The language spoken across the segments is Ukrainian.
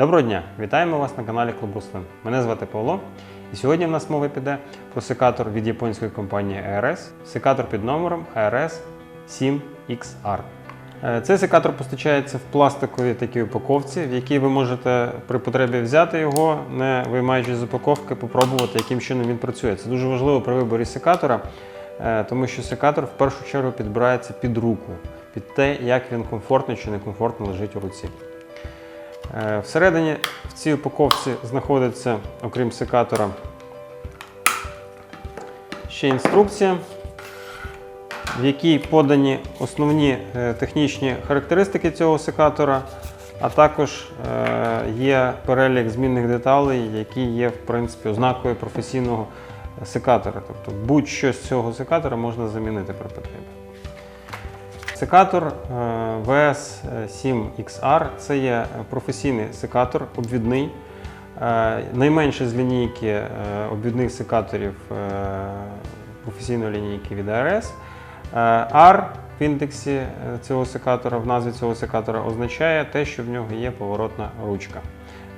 Доброго дня! Вітаємо вас на каналі Клуб Руслин. Мене звати Павло. І сьогодні в нас мова піде про секатор від японської компанії ARS. Секатор під номером ARS 7XR. Е, Цей секатор постачається в пластиковій такій упаковці, в якій ви можете при потребі взяти його, не виймаючи з упаковки, попробувати, яким чином він працює. Це дуже важливо при виборі секатора, е, тому що секатор в першу чергу підбирається під руку, під те, як він комфортно чи некомфортно лежить у руці. Е, Всередині в цій упаковці знаходиться, окрім секатора, ще інструкція, в якій подані основні е, технічні характеристики цього секатора, а також е, є перелік змінних деталей, які є в принципі ознакою професійного секатора. Тобто будь-що з цього секатора можна замінити при потребі. Секатор е, VS7XR це є професійний секатор, обвідний. Е, Найменший з лінійки е, обвідних секаторів професійної лінійки від. Е, R в індексі цього секатора, в назві цього секатора означає те, що в нього є поворотна ручка.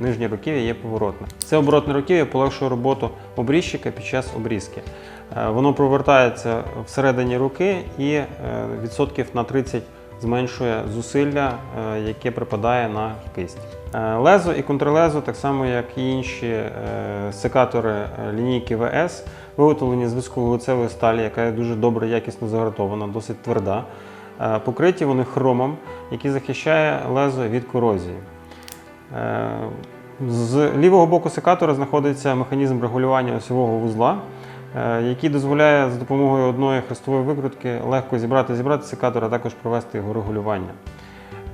Нижнє руків'я є поворотне. Це оборотне руків'я полегшує роботу обрізчика під час обрізки. Е, Воно провертається всередині руки і е, відсотків на 30 зменшує зусилля, е, яке припадає на кисть. Лезо і контрлезо, так само як і інші секатори лінійки ВС, виготовлені з високолицевої сталі, яка дуже добре якісно загартована, досить тверда. Покриті вони хромом, який захищає лезо від корозії. З лівого боку секатора знаходиться механізм регулювання осьового вузла, який дозволяє за допомогою одної хрестової викрутки легко зібрати зібрати секатор, а також провести його регулювання.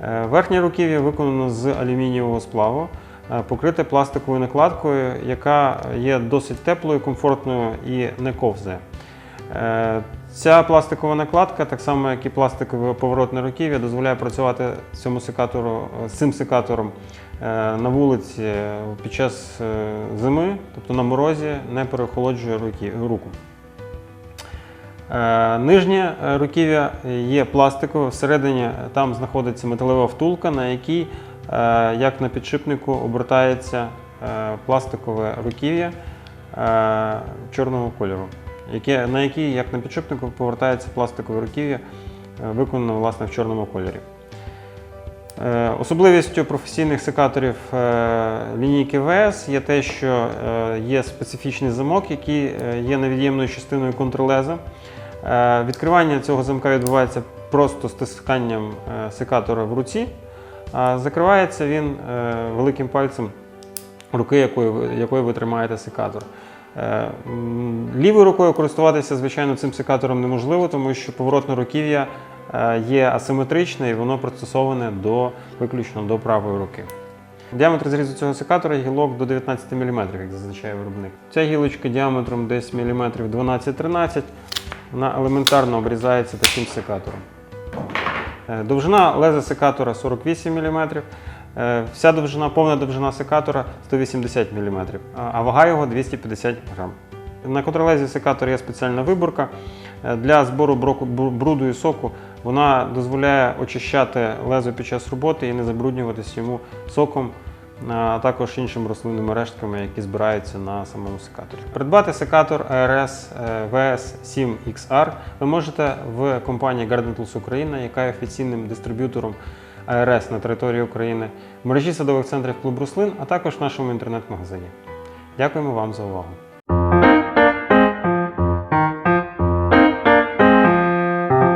Е, Верхнє руків'я виконано з алюмінієвого сплаву, е, покрите пластиковою накладкою, яка є досить теплою, комфортною і не ковзає. Е, Ця пластикова накладка, так само як і пластикове поворотне руків'я, дозволяє працювати цьому секатору, з цим секатором е, на вулиці е, під час е, зими, тобто на морозі, не переохолоджує руку. Е, Нижнє е, руків'я є пластикове, всередині там знаходиться металева втулка, на якій, е, як на підшипнику, обертається е, пластикове руків'я е, чорного кольору, на якій, як на підшипнику, повертається пластикове руків'я, е, виконане власне в чорному кольорі. Е, Особливістю професійних секаторів е, лінійки ВС є те, що е, є специфічний замок, який є невід'ємною частиною контрлеза. Е, Відкривання цього замка відбувається просто стисканням секатора в руці, а закривається він великим пальцем руки, якою якою ви тримаєте секатор. Лівою рукою користуватися, звичайно, цим секатором неможливо, тому що поворотне руків'я є асиметричне і воно пристосоване до, виключно до правої руки. Діаметр зрізу цього секатора гілок до 19 мм, як зазначає виробник. Ця гілочка діаметром десь міліметрів 12-13, вона елементарно обрізається таким секатором. Е, Довжина леза секатора 48 мм, е, вся довжина, повна довжина секатора 180 мм, а- вага його 250 грам. На контролезі секатора є спеціальна виборка. Е, Для збору бруду і соку вона дозволяє очищати лезо під час роботи і не забруднюватись йому соком, а також іншими рослинними рештками, які збираються на самому секаторі. Придбати секатор ARS VS7XR ви можете в компанії Garden Tools Україна, яка є офіційним дистриб'ютором ARS на території України, в мережі садових центрів Клуб Руслин, а також в нашому інтернет-магазині. Дякуємо вам за увагу!